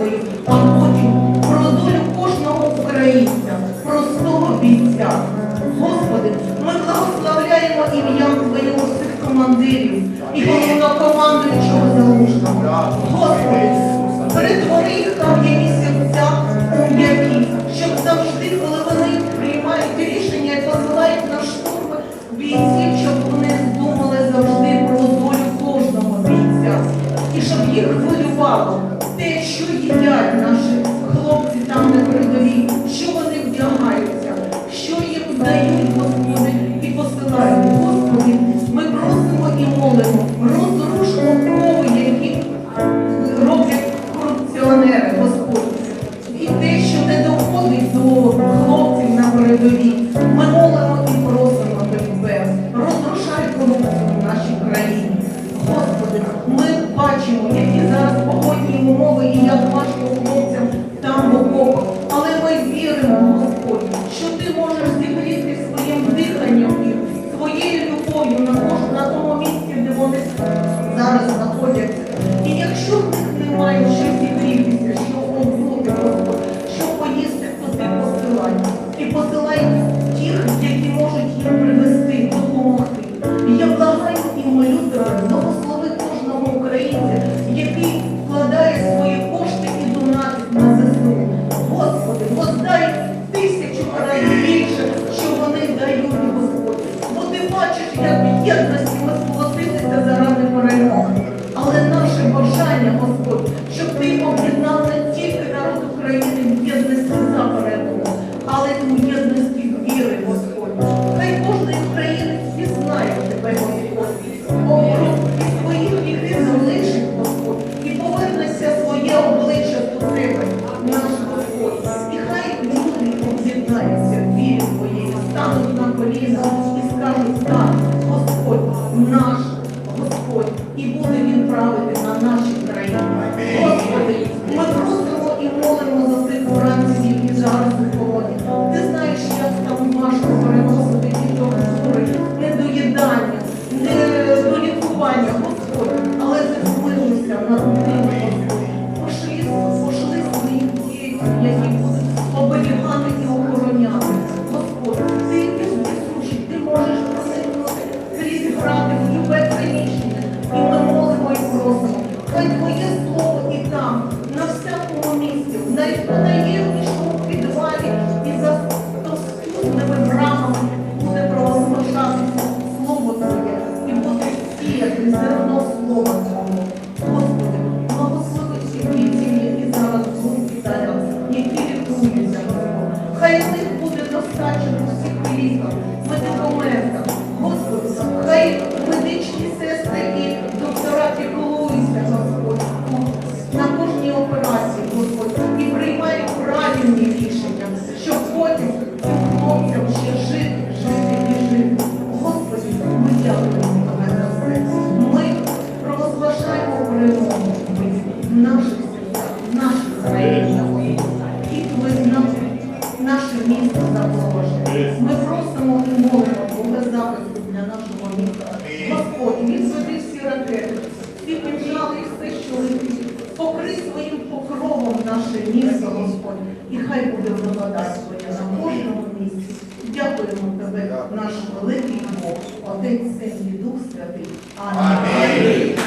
Лемкою, а потім про долю кожного українця, простого бійця. Господи, ми благословляємо ім'ям Твоєго всіх командирів і головнокомандуючого залужного. Господи, перетвори їх кам'яні серця у м'які, щоб завжди, коли вони приймають рішення і посилають на штурми бійців, щоб вони думали завжди про долю кожного бійця і щоб їх хвилювало що їдять наші хлопці там на передовій, що вони вдягаються, що їм дають. Yeah. Хай твоє слово і там, на всякому місці, навіть на найємнішому підвалі і за стосунними брамами буде провозглашати слово Твоє і буде сіяти зерно слова Твого. Господи, благослови всі цілі і зараз зустріч нас, які рятуються, Хай з них буде достачено всіх літах. наших сіл, наших своєї і визнав наше місто запорожне. Ми просимо і молимо Бога захисту для нашого міста. Господь, він собі всі ракети, всі печали і все, що летить. Покри своїм покровом наше місто, Господь, і хай буде благодать Твоя на кожному місці. Дякуємо Тебе, наш великий Бог, Отець Син і Дух Святий. Амінь.